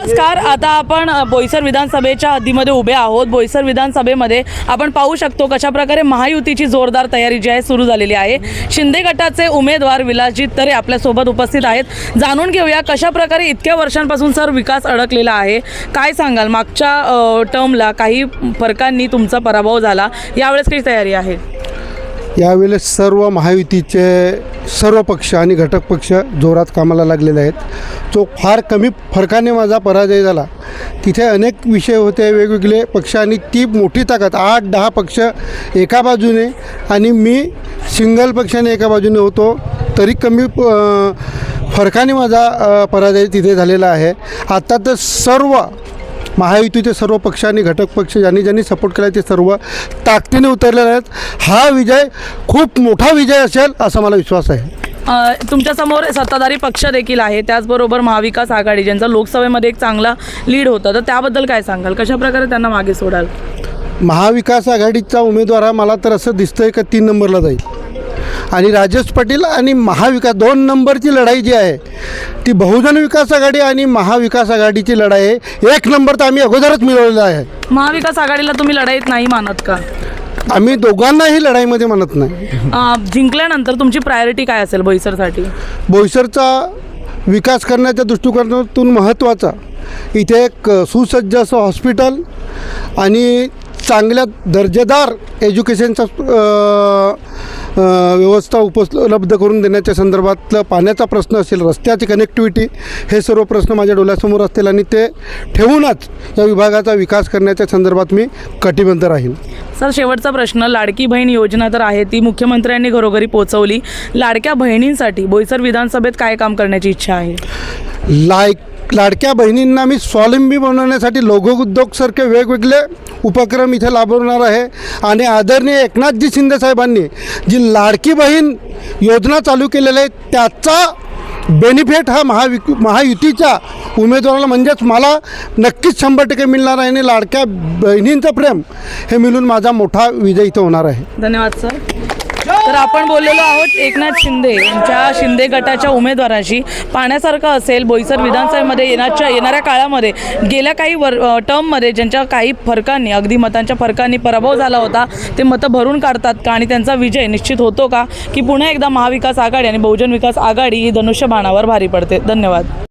नमस्कार आता आपण बोईसर विधानसभेच्या हद्दीमध्ये उभे आहोत. बोईसर विधानसभेमध्ये आपण पाहू शकतो कशा प्रकारे महायुतीची जोरदार तयारी जी आहे सुरू झालेली आहे. शिंदे गटाचे उमेदवार विलासजी तरे आपल्यासोबत उपस्थित आहेत. जाणून घेऊया कशा प्रकारे इतक्या वर्षांपासून सर विकास अडकलेला आहे. काय सांगाल? मागच्या टर्मला काही फरकांनी तुमचा पराभव झाला. यावेळेस काही तयारी आहे? यावेळेस सर्व महायुतीचे सर्व पक्ष आणि घटक पक्ष जोरात कामाला लागलेले आहेत. जो फार कमी फरकाने माझा पराजय झाला. तिथे अनेक विषय होते वेगवेगळे पक्ष आणि ती मोठी ताकद. आठ दहा पक्ष एका बाजूने आणि मी सिंगल पक्षाने एका बाजूने होतो तरी कमी फरकाने माझा पराजय तिथे झालेला आहे. आता तर सर्व महायुतीचे सर्व पक्ष आणि घटक पक्ष ज्यांनी ज्यांनी सपोर्ट केला ते सर्व ताकदीने उतरलेले आहेत. हा विजय खूप मोठा विजय असेल असा मला विश्वास आहे. तुमच्यासमोर सत्ताधारी पक्ष देखील आहे. त्याचबरोबर महाविकास आघाडी ज्यांचा लोकसभेमध्ये एक चांगला लीड होता. तर त्याबद्दल काय सांगाल? कशा प्रकारे त्यांना मागे सोडाल? महाविकास आघाडीचा उमेदवार हा मला तर असं दिसतंय का तीन नंबरला जाईल. आणि राजेश पाटील आणि महाविकास दोन नंबरची लढाई जी आहे ती बहुजन विकास आघाडी आणि महाविकास आघाडीची लढाई आहे. एक नंबर तर आम्ही अगोदरच मिळवलेला आहे. महाविकास आघाडीला तुम्ही लढाईत नाही मानत का? आम्ही दोघांनाही लढाईमध्ये म्हणत नाही. जिंकल्यानंतर तुमची प्रायोरिटी काय असेल बोईसरसाठी? बोईसरचा विकास करण्याच्या दृष्टिकोनातून महत्त्वाचा. इथे एक सुसज्ज असं हॉस्पिटल आणि चांगल्या दर्जेदार एज्युकेशनचा व्यवस्था उपलब्ध करून देण्याच्या संदर्भातलं पाण्याचा प्रश्न असेल रस्त्याची कनेक्टिव्हिटी हे सर्व प्रश्न माझ्या डोळ्यासमोर असतील आणि ते ठेवूनच या विभागाचा विकास करण्याच्या संदर्भात मी कटिबद्ध राहील सर शेवटचा प्रश्न लाडकी बहीण योजना तर आहे ती मुख्यमंत्र्यांनी घरोघरी पोहोचवली. लाडक्या बहिणींसाठी बोईसर विधानसभेत काय काम करण्याची इच्छा आहे? लायक लाडक्या बहिणींना मी स्वावलंबी बनवण्यासाठी लघुउद्योगसारखे वेगवेगळे उपक्रम इथे राबवणार आहे. आणि आदरणीय एकनाथजी शिंदे साहेबांनी जी लाडकी बहीण योजना चालू केलेली आहे त्याचा बेनिफिट हा महावि महायुतीच्या उमेदवाराला म्हणजेच मला नक्कीच शंभर टक्के मिळणार आहे आणि लाडक्या बहिणींचं प्रेम हे मिळून माझा मोठा विजय इथं होणार आहे. धन्यवाद सर. तर आपण बोललेलो आहोत एकनाथ शिंदे यांच्या शिंदे गटाच्या उमेदवाराशी. पाहण्यासारखं असेल बोईसर विधानसभेमध्ये येण्याच्या येणाऱ्या काळामध्ये गेल्या काही वर टर्ममध्ये ज्यांच्या काही फरकांनी अगदी मतांच्या फरकांनी पराभव झाला होता ते मतं भरून काढतात का? आणि त्यांचा विजय निश्चित होतो का? की पुन्हा एकदा महाविकास आघाडी आणि बहुजन विकास आघाडी ही धनुष्यबाणावर भारी पडते. धन्यवाद.